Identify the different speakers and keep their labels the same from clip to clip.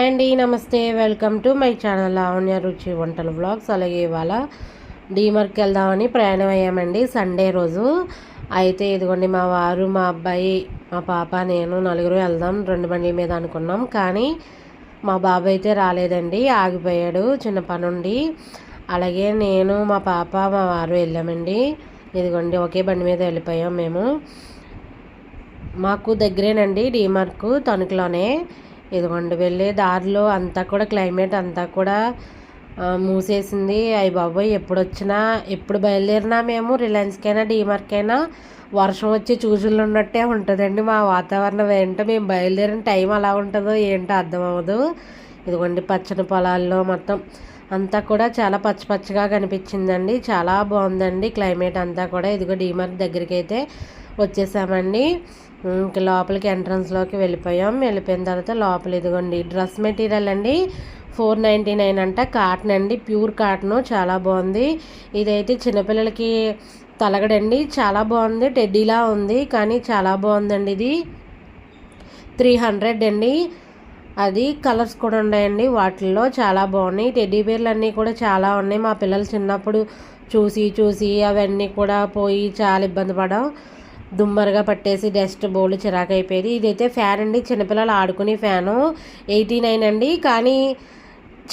Speaker 1: Hi అండి నమస్తే. Welcome to my channel Lavanya రుచి వంటల వ్లాగ్స్. అలాగే ఇవాళ డీమార్ట్కి వెళ్దామని ప్రయాణం అయ్యామండి సండే రోజు. అయితే ఇదిగోండి మా వారు మా అబ్బాయి మా పాప నేను నలుగురు వెళ్దాం రెండు బండ్ల మీద అనుకున్నాం. కానీ మా బాబు అయితే రాలేదండి ఆగిపోయాడు చిన్న పనుండి. అలాగే నేను మా పాప మా వారు వెళ్ళామండి. ఇదిగోండి ఒకే బండి మీద వెళ్ళిపోయాం మేము. మాకు దగ్గరేనండి డీమార్కు తణుకులోనే. ఇదిగోండి వెళ్ళే దారిలో అంతా కూడా క్లైమేట్ అంతా కూడా మూసేసింది. అయ్యి బాబోయ్ ఎప్పుడు వచ్చినా ఎప్పుడు బయలుదేరినా మేము రిలయన్స్కైనా డీమార్కైనా వర్షం వచ్చి చూసులు ఉన్నట్టే ఉంటుందండి మా వాతావరణం. ఏంటో మేము బయలుదేరిన టైం అలా ఉంటుందో ఏంటో అర్థం అవ్వదు. ఇదిగోండి పచ్చని పొలాల్లో మొత్తం అంతా కూడా చాలా పచ్చ పచ్చగా కనిపించిందండి. చాలా బాగుందండి క్లైమేట్ అంతా కూడా. ఇదిగో డీమార్క్ దగ్గరికి అయితే వచ్చేసామండి. ఇంకా లోపలికి ఎంట్రన్స్లోకి వెళ్ళిపోయాం. వెళ్ళిపోయిన తర్వాత లోపల ఇదిగోండి డ్రెస్ మెటీరియల్ అండి. ఫోర్ నైంటీ నైన్ అంట కాటన్ అండి. ప్యూర్ కాటన్ చాలా బాగుంది. ఇదైతే చిన్నపిల్లలకి తలగడండి. చాలా బాగుంది టెడ్డీలా ఉంది కానీ చాలా బాగుందండి ఇది. త్రీ హండ్రెడ్ అండి. అది కలర్స్ కూడా ఉన్నాయండి వాటిల్లో చాలా బాగున్నాయి. టెడ్డీ బేర్లు అన్నీ కూడా చాలా ఉన్నాయి. మా పిల్లలు చిన్నప్పుడు చూసి చూసి అవన్నీ కూడా పోయి చాలా ఇబ్బంది పడాం దుమ్మరగా పట్టేసి డస్ట్ బోల్డ్ చిరాకు అయిపోయేది. ఇదైతే ఫ్యాన్ అండి. చిన్నపిల్లలు ఆడుకునే ఫ్యాను. ఎయిటీ నైన్ అండి. కానీ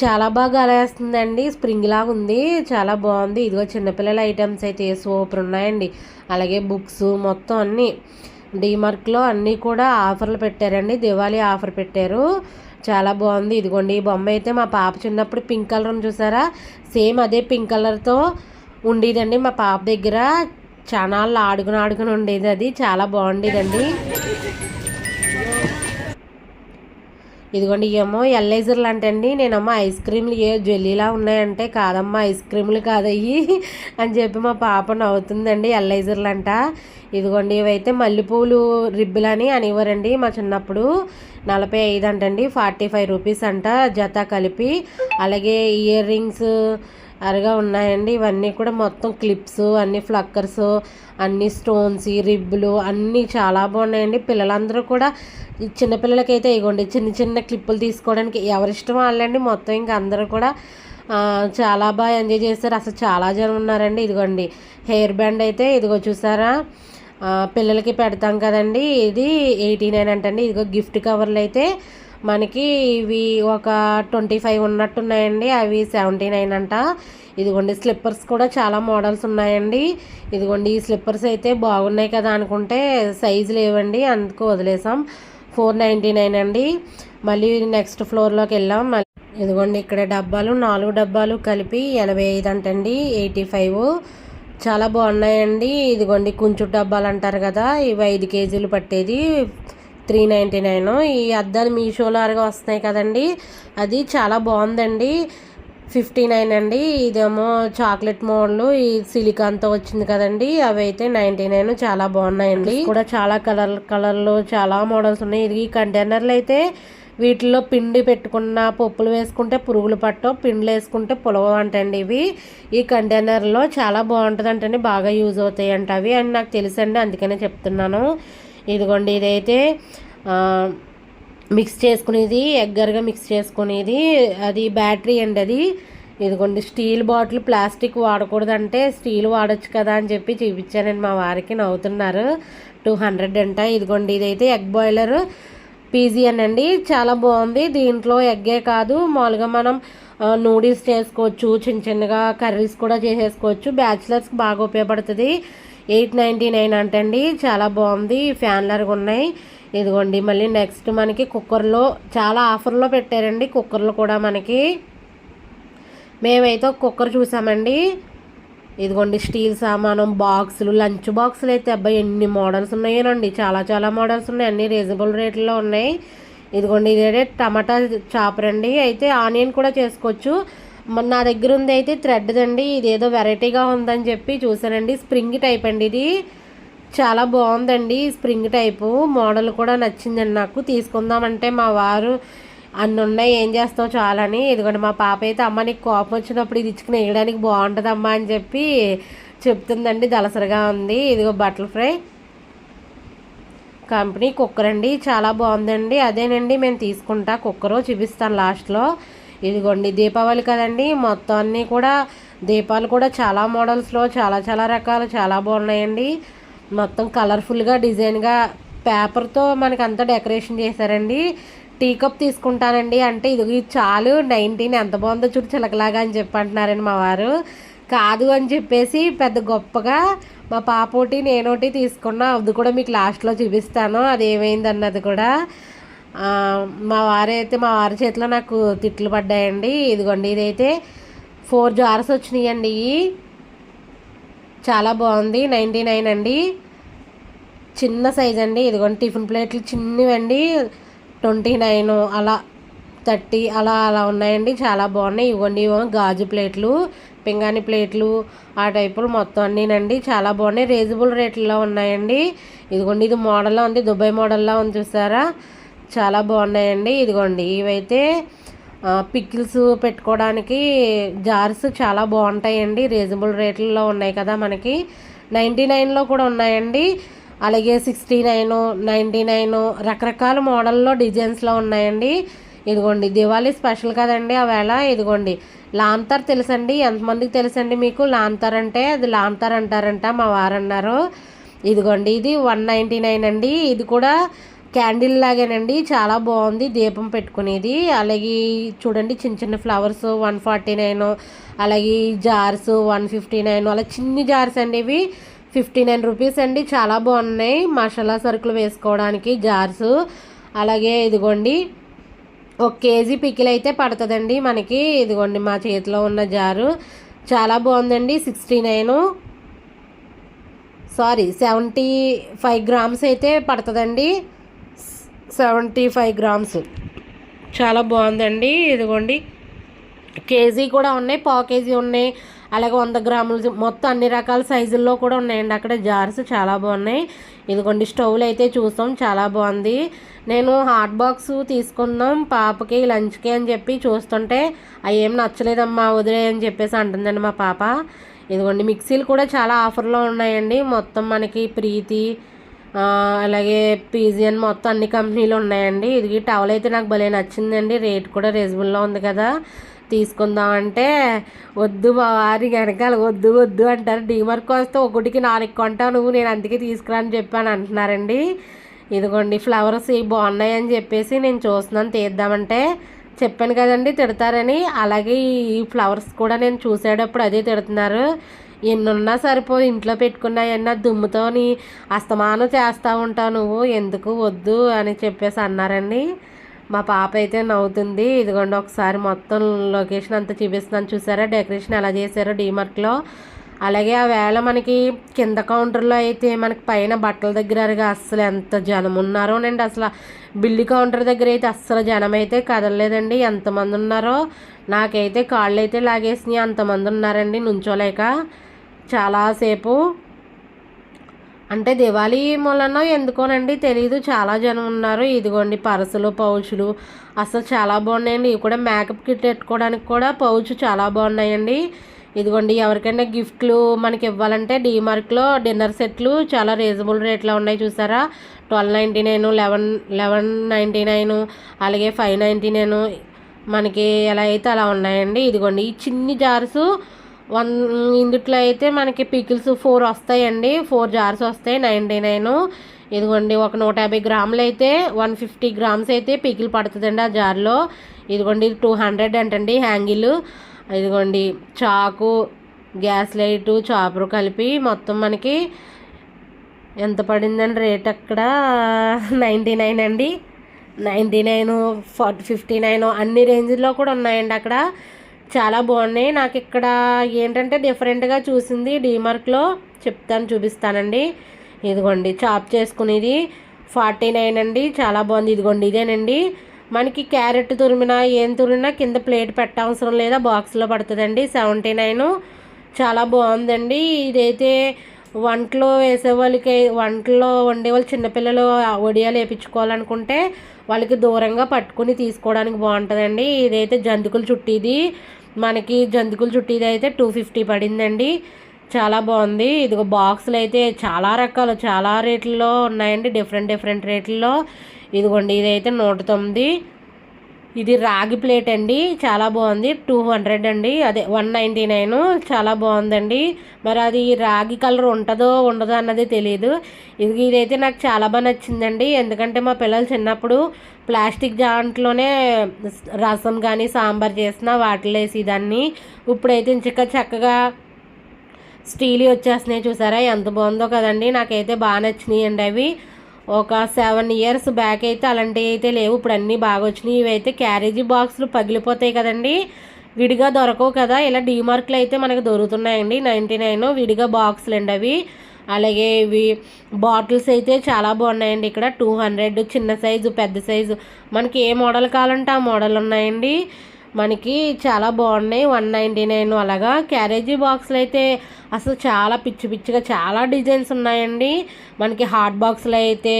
Speaker 1: చాలా బాగా అలేస్తుందండి స్ప్రింగ్ లాగా ఉంది. చాలా బాగుంది. ఇదిగో చిన్నపిల్లల ఐటమ్స్ అయితే సూపర్ ఉన్నాయండి. అలాగే బుక్స్ మొత్తం అన్నీ. డీమార్క్లో అన్నీ కూడా ఆఫర్లు పెట్టారండి. దివాళీ ఆఫర్ పెట్టారు. చాలా బాగుంది. ఇదిగోండి ఈ బొమ్మ అయితే మా పాప చిన్నప్పుడు పింక్ కలర్ చూసారా? సేమ్ అదే పింక్ కలర్తో ఉండేదండి మా పాప దగ్గర. క్షణాల్లో ఆడుకుని ఆడుకుని ఉండేది అది. చాలా బాగుండేదండి. ఇదిగోండి ఏమో ఎల్ఐజర్లు అంటండి. నేనమ్మ ఐస్ క్రీమ్లు ఏ జెల్లీలా ఉన్నాయంటే కాదమ్మా ఐస్ క్రీమ్లు కాదయ్యి అని చెప్పి మా పాప నవ్వుతుందండి ఎల్ఐజర్లు అంట. ఇదిగోండి ఇవైతే మల్లెపూలు రిబ్బులని అనివ్వరండి మా చిన్నప్పుడు. నలభై ఐదు అంటండి ఫార్టీ ఫైవ్ రూపీస్ అంట జత కలిపి. అలాగే ఇయర్ రింగ్స్ అరగా ఉన్నాయండి. ఇవన్నీ కూడా మొత్తం క్లిప్స్ అన్ని ఫ్లక్కర్స్ అన్ని స్టోన్స్ రిబ్బులు అన్నీ చాలా బాగున్నాయండి. పిల్లలందరూ కూడా చిన్నపిల్లలకైతే ఇవ్వండి చిన్న చిన్న క్లిప్పులు తీసుకోవడానికి ఎవరిష్టం వాళ్ళండి. మొత్తం ఇంకా అందరూ కూడా చాలా బాగా ఎంజాయ్ చేస్తారు అసలు చాలా జనం ఉన్నారండి. ఇదిగోండి హెయిర్ బ్యాండ్ అయితే ఇదిగో చూసారా? పిల్లలకి పెడతాం కదండి. ఇది ఎయిటీ నైన్ అంటండి. ఇదిగో గిఫ్ట్ కవర్లు అయితే మనకి ఇవి ఒక ట్వంటీ ఫైవ్ ఉన్నట్టున్నాయండి అవి సెవెంటీ నైన్ అంట. ఇదిగోండి స్లిప్పర్స్ కూడా చాలా మోడల్స్ ఉన్నాయండి. ఇదిగోండి ఈ స్లిప్పర్స్ అయితే బాగున్నాయి కదా అనుకుంటే సైజు లేవండి అందుకు వదిలేసాం. ఫోర్ నైంటీ నైన్ అండి. మళ్ళీ నెక్స్ట్ ఫ్లోర్లోకి వెళ్ళాం. మళ్ళీ ఇదిగోండి ఇక్కడ డబ్బాలు నాలుగు డబ్బాలు కలిపి ఎనభై ఐదు అంటండి ఎయిటీ ఫైవ్. చాలా బాగున్నాయండి. ఇదిగోండి కుంచు డబ్బాలు అంటారు కదా ఇవి ఐదు కేజీలు పట్టేది. Three ninety nine. ఈ అద్దాలు మీషోలో అరగా వస్తున్నాయి కదండి. అది చాలా బాగుందండి. ఫిఫ్టీ నైన్ అండి. ఇదేమో చాక్లెట్ మోడల్. ఈ సిలికాన్తో వచ్చింది కదండి. అవి అయితే నైంటీ నైన్ చాలా బాగున్నాయండి. కూడా చాలా కలర్ కలర్లు చాలా మోడల్స్ ఉన్నాయి. ఇది ఈ కంటైనర్లు అయితే వీటిలో పిండి పెట్టుకున్న పప్పులు వేసుకుంటే పురుగులు పట్టవు పిండిలు వేసుకుంటే పులవ అంటండి ఇవి. ఈ కంటైనర్లో చాలా బాగుంటుంది అంటండి బాగా యూజ్ అవుతాయి అంట అవి. అని నాకు తెలుసండి అందుకనే చెప్తున్నాను. ఇదిగోండి ఇదైతే మిక్స్ చేసుకునేది ఎగ్గర్గా మిక్స్ చేసుకునేది అది బ్యాటరీ అండి అది. ఇదిగోండి స్టీల్ బాటిల్ ప్లాస్టిక్ వాడకూడదంటే స్టీల్ వాడచ్చు కదా అని చెప్పి చూపించానండి మా వారికి నవ్వుతున్నారు. టూ హండ్రెడ్ అంట. ఇదిగోండి ఇదైతే ఎగ్ బాయిలర్ పీజియన్ అండి చాలా బాగుంది. దీంట్లో ఎగ్గే కాదు మామూలుగా మనం నూడిల్స్ చేసుకోవచ్చు చిన్న చిన్నగా కర్రీస్ కూడా చేసేసుకోవచ్చు. బ్యాచిలర్స్కి బాగా ఉపయోగపడుతుంది. ఎయిట్ నైంటీ నైన్ అంటండి. చాలా బాగుంది. ఫ్యాన్లర్గా ఉన్నాయి. ఇదిగోండి మళ్ళీ నెక్స్ట్ మనకి కుక్కర్లో చాలా ఆఫర్లో పెట్టారండి కుక్కర్లు కూడా మనకి. మేమైతే ఒక కుక్కర్ చూసామండి. ఇదిగోండి స్టీల్ సామానం బాక్సులు లంచ్ బాక్సులు అయితే అబ్బాయి ఎన్ని మోడల్స్ ఉన్నాయోనండి. చాలా చాలా మోడల్స్ ఉన్నాయి. అన్ని రీజనబుల్ రేట్లో ఉన్నాయి. ఇదిగోండి ఇదే టమాటా చాపర్ అండి అయితే ఆనియన్ కూడా చేసుకోవచ్చు. నా దగ్గర ఉంది అయితే థ్రెడ్ అండి. ఇది ఏదో వెరైటీగా ఉందని చెప్పి చూసానండి స్ప్రింగ్ టైప్ అండి ఇది. చాలా బాగుందండి స్ప్రింగ్ టైపు మోడల్ కూడా నచ్చిందండి నాకు. తీసుకుందామంటే మా వారు అన్ని ఉన్నాయి ఏం చేస్తావు చాలని. ఇదిగోండి మా పాప అయితే అమ్మ నీకు కోపం వచ్చినప్పుడు ఇది ఇచ్చుకుని వేయడానికి బాగుంటుందమ్మా అని చెప్పి చెప్తుందండి. దలసరిగా ఉంది. ఇదిగో బటర్ ఫ్రై. కంపెనీ కుక్కర్ అండి చాలా బాగుందండి. అదేనండి మేము తీసుకుంటా కుక్కరు చూపిస్తాను లాస్ట్లో. ఇదిగోండి దీపావళి కదండి. మొత్తం అన్నీ కూడా దీపాలు కూడా చాలా మోడల్స్లో చాలా చాలా రకాలు చాలా బాగున్నాయండి. మొత్తం కలర్ఫుల్గా డిజైన్గా పేపర్తో మనకి అంతా డెకరేషన్ చేశారండి. టీ కప్ తీసుకుంటానండి. అంటే ఇది చాలు. నైన్టీన్ ఎంత బాగుందో చూడు చిలకలాగా అని చెప్పి అంటున్నారండి మా వారు. కాదు అని చెప్పేసి పెద్ద గొప్పగా మా పాప ఒకటి నేను ఒకటి తీసుకున్నా. అది కూడా మీకు లాస్ట్లో చూపిస్తాను. అది ఏమైంది అన్నది కూడా. మా వారైతే మా వారి చేతిలో నాకు తిట్లు పడ్డాయండి. ఇదిగోండి ఇదైతే ఫోర్ జార్స్ వచ్చినాయండి. చాలా బాగుంది నైంటీ నైన్ అండి. చిన్న సైజ్ అండి. ఇదిగోండి టిఫిన్ ప్లేట్లు చిన్నవండి. ట్వంటీ నైన్ అలా థర్టీ అలా అలా ఉన్నాయండి. చాలా బాగున్నాయి. ఇవ్వండి గాజు ప్లేట్లు పింగాణి ప్లేట్లు ఆ టైపులు మొత్తం అన్నీనండి. చాలా బాగున్నాయి. రీజనబుల్ రేట్లలో ఉన్నాయండి. ఇదిగోండి ఇది మోడల్లో ఉంది. దుబాయ్ మోడల్లో ఉంది చూసారా? చాలా బాగున్నాయండి. ఇదిగోండి ఇవైతే పికిల్స్ పెట్టుకోవడానికి జార్స్ చాలా బాగుంటాయండి. రీజనబుల్ రేట్లలో ఉన్నాయి కదా మనకి. నైంటీ నైన్లో కూడా ఉన్నాయండి. అలాగే సిక్స్టీ నైన్ నైంటీ నైన్ రకరకాల మోడల్లో డిజైన్స్లో ఉన్నాయండి. ఇదిగోండి దివాళీ స్పెషల్ కదండి ఆవేళ ఇదిగోండి లాంతర్ తెలుసండి? ఎంతమందికి తెలుసండి మీకు? లాంతర్ అంటే అది లాంతర్ అంటారంట మా వారన్నారు. ఇదిగోండి ఇది వన్ నైంటీ నైన్ అండి. ఇది కూడా క్యాండిల్ లాగేనండి. చాలా బాగుంది. దీపం పెట్టుకునేది. అలాగే చూడండి చిన్న చిన్న ఫ్లవర్స్ వన్ ఫార్టీ నైన్ అలాగే జార్స్ వన్ ఫిఫ్టీ నైన్ అలా చిన్ని జార్స్ అండి ఇవి. ఫిఫ్టీ నైన్ రూపీస్ అండి. చాలా బాగున్నాయి. మసాలా సరుకులు వేసుకోవడానికి జార్స్. అలాగే ఇదిగోండి. ఒక కేజీ పికిల్ అయితే పడుతుందండి మనకి. ఇదిగోండి మా చేతిలో ఉన్న జారు. చాలా బాగుందండి. Sixty nine. Sorry seventy five grams అయితే పడుతుందండి. Seventy five grams. చాలా బాగుందండి. ఇదిగోండి. కేజీ కూడా ఉన్నాయి పావు కేజీ ఉన్నాయి. అలాగే వంద గ్రాములు మొత్తం అన్ని రకాల సైజుల్లో కూడా ఉన్నాయండి. అక్కడ జార్స్ చాలా బాగున్నాయి. ఇదిగోండి స్టవ్లు అయితే చూసాం చాలా బాగుంది. నేను హాట్ బాక్స్ తీసుకుందాం పాపకి లంచ్కి అని చెప్పి చూస్తుంటే అవి ఏం నచ్చలేదమ్మా వదిలే అని చెప్పేసి అంటుందండి మా పాప. ఇదిగోండి మిక్సీలు కూడా చాలా ఆఫర్లో ఉన్నాయండి. మొత్తం మనకి ప్రీతి అలాగే పీజియన్ మొత్తం అన్ని కంపెనీలు ఉన్నాయండి. ఇది టవల్ అయితే నాకు భలే నచ్చిందండి. రేట్ కూడా రీజనబుల్లో ఉంది కదా. తీసుకుందాం అంటే వద్దు వారి వెనకాల వద్దు వద్దు అంటారు. డీమార్క్ వస్తే ఒకటికి నాలుగు కొంటావు నువ్వు నేను అందుకే తీసుకురా అని చెప్పాను అంటున్నారండి. ఇదిగోండి ఫ్లవర్స్ బాగున్నాయి అని చెప్పేసి నేను చూస్తున్నాను. తీద్దామంటే చెప్పాను కదండి తిడతారని. అలాగే ఈ ఫ్లవర్స్ కూడా నేను చూసేటప్పుడు అదే తిడుతున్నారు. ఎన్నున్నా సరిపోదు ఇంట్లో పెట్టుకున్నాయన్నా దుమ్ముతోని అస్తమానం చేస్తూ ఉంటావు నువ్వు ఎందుకు వద్దు అని చెప్పేసి అన్నారండి. మా పాప అయితే నవ్వుతుంది ఇదిగోండి ఒకసారి మొత్తం లొకేషన్ అంతా చూపిస్తున్నాను చూసారా? డెకరేషన్ ఎలా చేశారో డీమార్ట్లో. అలాగే ఆ వేళ మనకి కింద కౌంటర్లో అయితే మనకి పైన బట్టల దగ్గర అసలు ఎంత జనం ఉన్నారోనండి అసలు బిల్లు కౌంటర్ దగ్గర అయితే అస్సలు జనం అయితే కదలలేదండి. ఎంతమంది ఉన్నారో నాకైతే కాళ్ళు అయితే లాగేసినాయి అంతమంది ఉన్నారండి నుంచోలేక. చాలాసేపు అంటే దివాళీ మూలనో ఎందుకోనండి తెలీదు. చాలా జనం ఉన్నారు. ఇదిగోండి పరసలు పౌచులు. అసలు చాలా బాగున్నాయండి. ఇవి కూడా మేకప్ కిట్ పెట్టుకోవడానికి కూడా పౌచ్ చాలా బాగున్నాయండి. ఇదిగోండి ఎవరికైనా గిఫ్ట్లు మనకి ఇవ్వాలంటే డీమార్క్లో డిన్నర్ సెట్లు చాలా రీజనబుల్ రేట్లో ఉన్నాయి చూసారా. Twelve ninety nine eleven eleven ninety nine అలాగే ఫైవ్ నైంటీ నైన్ మనకి ఎలా అయితే అలా ఉన్నాయండి. ఇదిగోండి ఈ చిన్ని జార్సు వన్ ఇందుట్లో అయితే మనకి పికిల్స్ ఫోర్ వస్తాయండి. ఫోర్ జార్స్ వస్తాయి. Ninety nine. ఇదిగోండి ఒక నూట యాభై గ్రాములు అయితే వన్ ఫిఫ్టీ గ్రామ్స్ అయితే పికిల్ పడుతుందండి ఆ జార్లో. ఇదిగోండి టూ హండ్రెడ్ అంటండి హ్యాంగిల్. ఇదిగోండి చాకు గ్యాస్ లైటు చాపరు కలిపి మొత్తం మనకి ఎంత పడిందండి రేట్ అక్కడ? నైంటీ నైన్ అండి. Ninety nine forty fifty nine అన్ని రేంజ్లో కూడా ఉన్నాయండి అక్కడ. చాలా బాగున్నాయి. నాకు ఇక్కడ ఏంటంటే డిఫరెంట్గా చూసింది డీమార్క్లో చెప్తాను చూపిస్తానండి. ఇదిగోండి చాప్ చేసుకునేది. ఫార్టీ నైన్ అండి. చాలా బాగుంది. ఇదిగోండి ఇదేనండి. మనకి క్యారెట్ తురిమినా ఏం తురిమినా కింద ప్లేట్ పెట్టవసరం లేదా బాక్స్లో పడుతుందండి. సెవెంటీ నైన్ చాలా బాగుందండి. ఇదైతే వంటలో వేసే వాళ్ళకి వంటలో వండే వాళ్ళు చిన్నపిల్లలు వడియాలు వేయించుకోవాలనుకుంటే వాళ్ళకి దూరంగా పట్టుకుని తీసుకోవడానికి బాగుంటుందండి. ఇదైతే జంతికల చుట్టీది. మనకి జంతికల చుట్టీది అయితే టూ ఫిఫ్టీ పడిందండి. చాలా బాగుంది. ఇదిగో బాక్సులు అయితే చాలా రకాలు చాలా రేట్లలో ఉన్నాయండి. డిఫరెంట్ డిఫరెంట్ రేట్లలో. ఇదిగోండి ఇదైతే నూట తొమ్మిది. ఇది రాగి ప్లేట్ అండి. చాలా బాగుంది. టూ హండ్రెడ్ అండి. అదే వన్ నైంటీ నైన్. చాలా బాగుందండి. మరి అది రాగి కలర్ ఉంటుందో ఉండదో అన్నది తెలియదు ఇది ఇదైతే నాకు చాలా బాగా నచ్చిందండి. ఎందుకంటే మా పిల్లలు చిన్నప్పుడు ప్లాస్టిక్ దాంట్లోనే రసం కానీ సాంబార్ చేసిన వాటిలో వేసి దాన్ని ఇప్పుడైతే ఇంకా చక్కగా స్టీల్ వచ్చేస్తున్నాయి చూసారా? ఎంత బాగుందో కదండి. నాకైతే బాగా నచ్చినాయి అండి అవి. ఒక సెవెన్ ఇయర్స్ బ్యాక్ అయితే అలాంటివి అయితే లేవు. ఇప్పుడు అన్నీ బాగా వచ్చినాయి. ఇవైతే క్యారేజీ బాక్సులు పగిలిపోతాయి కదండి. విడిగా దొరకవు కదా. ఇలా డీమార్క్లు అయితే మనకు దొరుకుతున్నాయండి. నైంటీ నైన్ విడిగా బాక్సులు అండి అవి. అలాగే ఇవి బాటిల్స్ అయితే చాలా బాగున్నాయండి. ఇక్కడ టూ హండ్రెడ్ చిన్న సైజు పెద్ద సైజు మనకి ఏ మోడల్ కావాలంటే ఆ మోడల్ ఉన్నాయండి. మనకి చాలా బాగున్నాయి. వన్ నైంటీ నైన్ అలాగా. క్యారేజీ బాక్స్లు అయితే అసలు చాలా పిచ్చి పిచ్చిగా చాలా డిజైన్స్ ఉన్నాయండి. మనకి హాట్ బాక్స్లు అయితే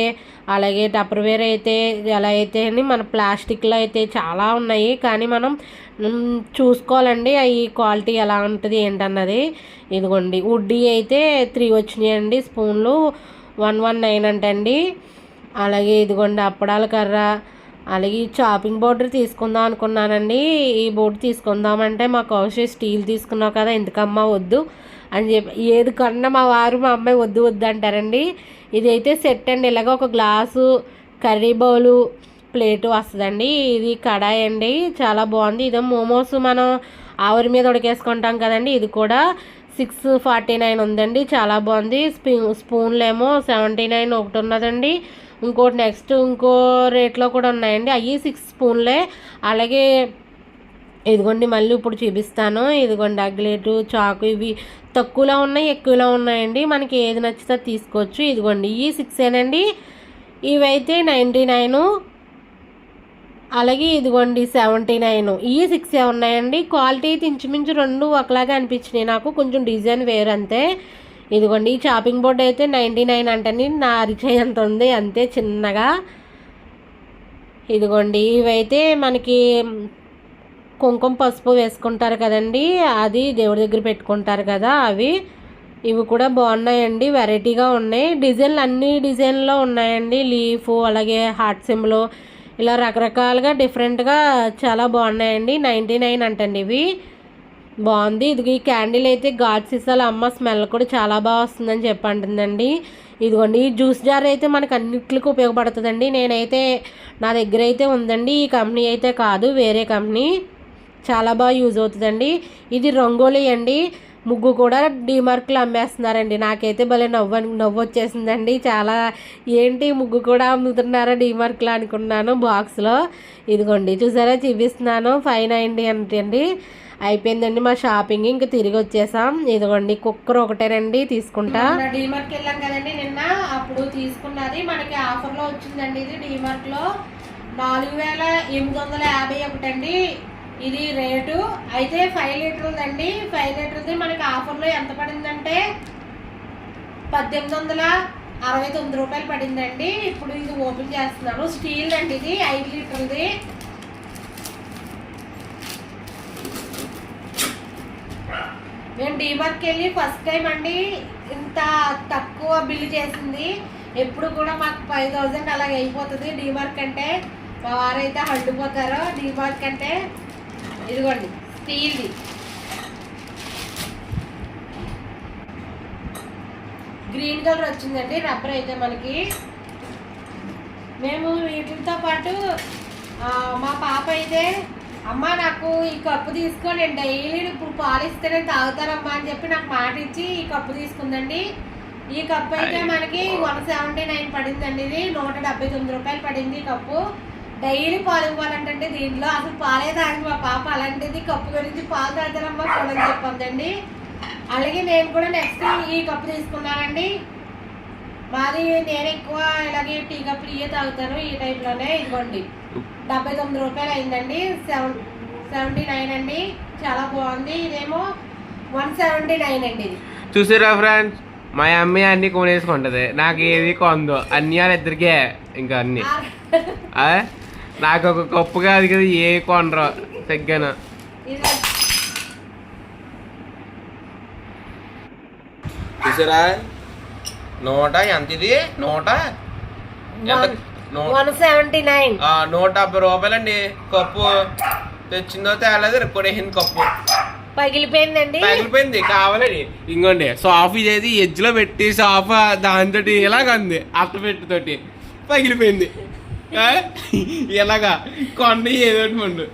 Speaker 1: అలాగే టప్పర్వేర్ అయితే ఎలా అయితే అని మన ప్లాస్టిక్లో అయితే చాలా ఉన్నాయి. కానీ మనం చూసుకోవాలండి. అవి క్వాలిటీ ఎలా ఉంటుంది ఏంటన్నది. ఇదిగోండి. వుడ్డీ అయితే త్రీ వచ్చినాయండి స్పూన్లు. వన్ వన్ నైన్ అంటండి. అలాగే ఇదిగోండి అప్పడాల కర్ర. అలాగే ఈ చాపింగ్ బోర్డు తీసుకుందాం అనుకున్నానండి. ఈ బోర్డు తీసుకుందామంటే మా కౌశి స్టీల్ తీసుకున్నావు కదా ఎందుకమ్మా వద్దు? అని చెప్పి ఏది కన్నా మా వారు మా అమ్మాయి వద్దు వద్దు అంటారండి. ఇదైతే సెట్ అండి. ఇలాగ ఒక గ్లాసు కర్రీ బౌలు ప్లేటు వస్తుందండి. ఇది కడాయి అండి. చాలా బాగుంది. ఇదో మోమోస్ మనం ఆవిరి మీద ఉడకేసుకుంటాం కదండి. ఇది కూడా సిక్స్ ఫార్టీ నైన్ ఉందండి. చాలా బాగుంది. స్పూ స్పూన్లు ఏమో సెవెంటీ నైన్ ఒకటి ఉన్నదండి. ఇంకోటి నెక్స్ట్ ఇంకో రేట్లో కూడా ఉన్నాయండి. అవి సిక్స్ స్పూన్లే. అలాగే ఇదిగోండి మళ్ళీ ఇప్పుడు చూపిస్తాను. ఇదిగోండి అగ్లేటు చాకు ఇవి తక్కువలో ఉన్నాయి ఎక్కువలో ఉన్నాయండి. మనకి ఏది నచ్చితే తీసుకోవచ్చు. ఇదిగోండి ఈ సిక్సేనండి ఇవైతే నైంటీ నైను. అలాగే ఇదిగోండి సెవెంటీ నైన్. ఈ సిక్స్ ఉన్నాయండి. క్వాలిటీ అయితే ఇంచుమించు రెండు ఒకలాగే అనిపించినాయి నాకు. కొంచెం డిజైన్ వేరు అంతే ఇదిగోండి ఈ చాపింగ్ బోర్డ్ అయితే నైంటీ నైన్ అంటని నా అరిచేయంత ఉంది? అంతే చిన్నగా. ఇదిగోండి ఇవైతే మనకి కుంకుమ పసుపు వేసుకుంటారు కదండి అది దేవుడి దగ్గర పెట్టుకుంటారు కదా అవి. ఇవి కూడా బాగున్నాయండి వెరైటీగా ఉన్నాయి. డిజైన్లు అన్ని డిజైన్లో ఉన్నాయండి లీఫ్ అలాగే హార్ట్ సింబల్ ఇలా రకరకాలుగా డిఫరెంట్గా చాలా బాగున్నాయండి నైంటీ నైన్ అంటండి ఇవి. బాగుంది. ఇది ఈ క్యాండిల్ అయితే ఘాట్ సీసాల అమ్మ స్మెల్ కూడా చాలా బాగా వస్తుందని చెప్పి అంటుందండి ఇదిగోండి ఈ జ్యూస్ జార్ అయితే మనకు అన్నిటికి ఉపయోగపడుతుందండి. నేనైతే నా దగ్గర అయితే ఉందండి. ఈ కంపెనీ అయితే కాదు వేరే కంపెనీ. చాలా బాగా యూజ్ అవుతుందండి. ఇది రంగోలీ అండి. ముగ్గు కూడా డీమార్క్లో అమ్మేస్తున్నారండి. నాకైతే భలే నవ్వు నవ్వు వచ్చేసిందండి. చాలా ఏంటి ముగ్గు కూడా అమ్ముతున్నారా డీమార్క్లో అనుకున్నాను బాక్స్లో. ఇదిగోండి చూసారా? చూపిస్తున్నాను. ఫైవ్ నైంటీ అంటండి అయిపోయిందండి మా షాపింగ్. ఇంకా తిరిగి వచ్చేసాం. ఇదిగోండి కుక్కర్ ఒకటేనండి తీసుకుంటా. డీమార్క్ వెళ్ళాం కదండి నిన్న. అప్పుడు తీసుకున్నది మనకి ఆఫర్లో వచ్చిందండి ఇది డీమార్క్లో నాలుగు వేల ఎనిమిది వందల యాభై ఒకటండి. ఇది రేటు. అయితే ఫైవ్ లీటర్ది అండి ఫైవ్ లీటర్ది మనకి ఆఫర్లో ఎంత పడిందంటే పద్దెనిమిది వందల అరవై తొమ్మిది రూపాయలు పడిందండి. ఇప్పుడు ఇది ఓపెన్ చేస్తున్నాను స్టీల్ అండి ఇది ఐదు లీటర్ది మేము డీమార్ట్కి వెళ్ళి ఫస్ట్ టైం అండి ఇంత తక్కువ బిల్లు చేసింది. ఎప్పుడు కూడా మాకు ఫైవ్ థౌజండ్ అలాగ అయిపోతుంది డీమార్క్ అంటే. మా వారైతే హండిపోతారు డీమార్క్ అంటే. ఇదిగోండి స్టీల్ది. గ్రీన్ కలర్ వచ్చిందండి రబ్బర్ అయితే మనకి. మేము వీటితో పాటు మా పాప అయితే అమ్మ నాకు ఈ కప్పు తీసుకో నేను డైలీ ఇప్పుడు పాలు ఇస్తే నేను తాగుతానమ్మా అని చెప్పి నాకు మాట ఇచ్చి ఈ కప్పు తీసుకుందండి. ఈ కప్పు అయితే మనకి వన్ సెవెంటీ నైన్ పడిందండి ఇది. నూట డెబ్బై తొమ్మిది రూపాయలు పడింది ఈ కప్పు. డైలీ పాలు ఇవ్వాలంటే దీంట్లో అసలు పాలే తాగి మా పాప. అలాంటిది కప్పు గురించి పాలు తాగుతారమ్మా చూడని చెప్పందండి అలాగే నేను కూడా నెక్స్ట్ ఈ కప్పు తీసుకున్నానండి. మాది నేను ఎక్కువ ఇలాగే టీ కప్పులు ఇవే తాగుతాను ఈ టైప్లోనే ఇదిగోండి డెబ్బై తొమ్మిది రూపాయలు అయిందండి సెవెన్ సెవెంటీ నైన్ అండి. చాలా బాగుంది. ఇదేమో వన్ సెవెంటీ నైన్ అండి ఇది.
Speaker 2: చూసారా ఫ్రెండ్స్ మా అమ్మాయి అన్ని కొనేసుకుంటది. నాకు ఏది కొందో అన్ని వాళ్ళ ఇద్దరికే ఇంకా అన్ని? నాకు ఒక కప్పు కాదు కదా ఏ కొనరు తగ్గాను చూసారా? నూట ఎంత ఇది? నూట?
Speaker 1: One seventy nine.
Speaker 2: నూట డెబ్బై రూపాయలండి. కప్పు తెచ్చిందో తేలేదు కొడేసింది కప్పు.
Speaker 1: పగిలిపోయిందండి.
Speaker 2: పగిలిపోయింది కావాలని ఇంకోండి సాఫ్ ఇదేది ఎడ్జ్లో పెట్టి సాఫ్ దాంతో ఇలాగంది అట్ట పెట్టుతోటి పగిలిపోయింది? ఇలాగా కొండ ఏదో ముందు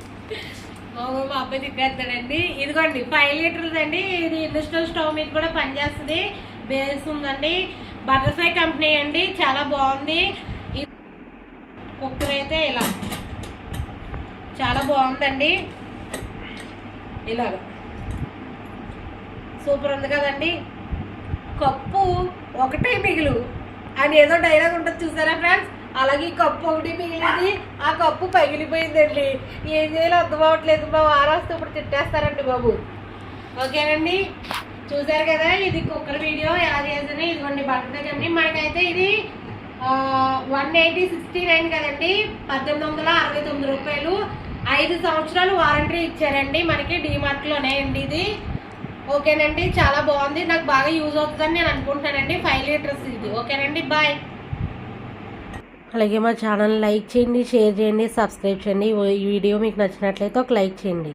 Speaker 1: మా మా అబ్బాయి తిప్పేస్తాడండి. ఇదిగోండి ఫైవ్ లీటర్స్ అండి. ఇది ఇండస్ట్రియల్ స్టవ్ మీద కూడా పనిచేస్తుంది. బేస్ ఉందండి. బటర్ఫ్లై కంపెనీ అండి. చాలా బాగుంది. అయితే ఇలా. చాలా బాగుందండి. ఇలాగ. సూపర్ ఉంది కదండి. కప్పు ఒకటే మిగులు. అని ఏదో డైలాగ్ ఉంటుంది చూసారా ఫ్రెండ్స్ అలాగే ఈ కప్పు ఒకటి మిగిలింది. ఆ కప్పు పగిలిపోయిందండి. ఏం చేయాలో అర్థం అవ్వట్లేదు. మా వారొస్తే ఇప్పుడు తిట్టేస్తారండి బాబు. ఓకేనండి. చూసారు కదా ఇది కుక్కర్ వీడియో ఎలా చేసినా ఇదిగోండి బటర్ కానీ మనకైతే ఇది వన్ ఎయిటీ సిక్స్టీ నైన్ కదండి. పద్దెనిమిది వందల అరవై తొమ్మిది రూపాయలు. ఐదు సంవత్సరాలు వారంటీ ఇచ్చారండి. మనకి డిమార్ట్లోనే అండి ఇది. ఓకేనండి చాలా బాగుంది. నాకు బాగా యూజ్ అవుతుందని నేను అనుకుంటానండి. ఫైవ్ లీటర్స్ ఇది. ఓకేనండి బాయ్ అలాగే మా ఛానల్ లైక్ చేయండి షేర్ చేయండి సబ్స్క్రైబ్ చేయండి. ఈ వీడియో మీకు నచ్చినట్లయితే ఒక లైక్ చేయండి.